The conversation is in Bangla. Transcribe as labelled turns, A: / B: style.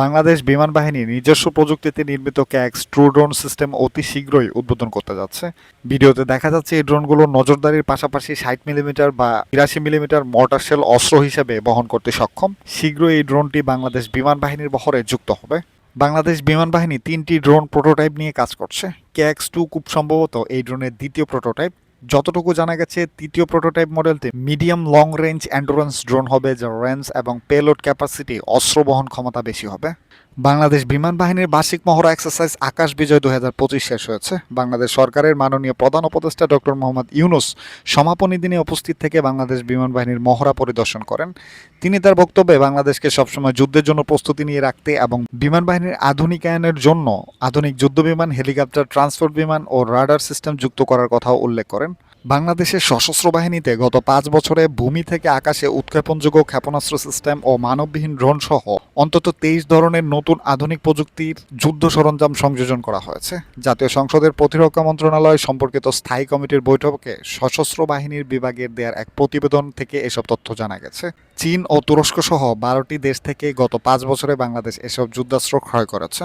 A: বাংলাদেশ বিমান বাহিনী নিজস্ব প্রযুক্তিতে নির্মিত ক্যাক্স ট্রু ড্রোন সিস্টেম অতি শীঘ্রই উদ্বোধন করতে যাচ্ছে। ভিডিওতে দেখা যাচ্ছে এই ড্রোনগুলো নজরদারির পাশাপাশি ষাট মিলিমিটার বা তিরাশি মিলিমিটার মর্টার শেল অস্ত্র হিসেবে বহন করতে সক্ষম। শীঘ্রই এই ড্রোনটি বাংলাদেশ বিমান বাহিনীর বহরে যুক্ত হবে। বাংলাদেশ বিমান বাহিনী তিনটি ড্রোন প্রোটোটাইপ নিয়ে কাজ করছে। ক্যাক্স টু খুব সম্ভবত এই ড্রোনের দ্বিতীয় প্রোটোটাইপ। যতটুকু জানা গেছে, তৃতীয় prototype মডেলতে medium long range endurance drone হবে যার রেঞ্জ এবং পেলোড ক্যাপাসিটি অস্ত্র বহন ক্ষমতা বেশি হবে। বাংলাদেশ বিমান বাহিনীর বার্ষিক মহড়া এক্সারসাইজ আকাশ বিজয় দু হাজার পঁচিশ শেষ হয়েছে। বাংলাদেশ সরকারের মাননীয় প্রধান উপদেষ্টা ডক্টর মোহাম্মদ ইউনুস সমাপনী দিনে উপস্থিত থেকে বাংলাদেশ বিমান বাহিনীর মহড়া পরিদর্শন করেন। তিনি তার বক্তব্যে বাংলাদেশকে সবসময় যুদ্ধের জন্য প্রস্তুতি নিয়ে রাখতে এবং বিমান বাহিনীর আধুনিকায়নের জন্য আধুনিক যুদ্ধ বিমান, হেলিকপ্টার, ট্রান্সপোর্ট বিমান ও রাডার সিস্টেম যুক্ত করার কথাও উল্লেখ করেন। বাংলাদেশের সশস্ত্র বাহিনীতে গত পাঁচ বছরে ভূমি থেকে আকাশে উৎক্ষেপণযোগ্য ক্ষেপণাস্ত্র সিস্টেম ও মানববিহীন ড্রোন সহ অন্তত তেইশ ধরনের নতুন আধুনিক প্রযুক্তির যুদ্ধ সরঞ্জাম সংযোজন করা হয়েছে। জাতীয় সংসদের প্রতিরক্ষা মন্ত্রণালয় সম্পর্কিত স্থায়ী কমিটির বৈঠকে সশস্ত্র বাহিনীর বিভাগের দেয়ার এক প্রতিবেদন থেকে এসব তথ্য জানা গেছে। চীন ও তুরস্ক সহ বারোটি দেশ থেকে গত পাঁচ বছরে বাংলাদেশ এসব যুদ্ধাস্ত্র ক্রয় করেছে।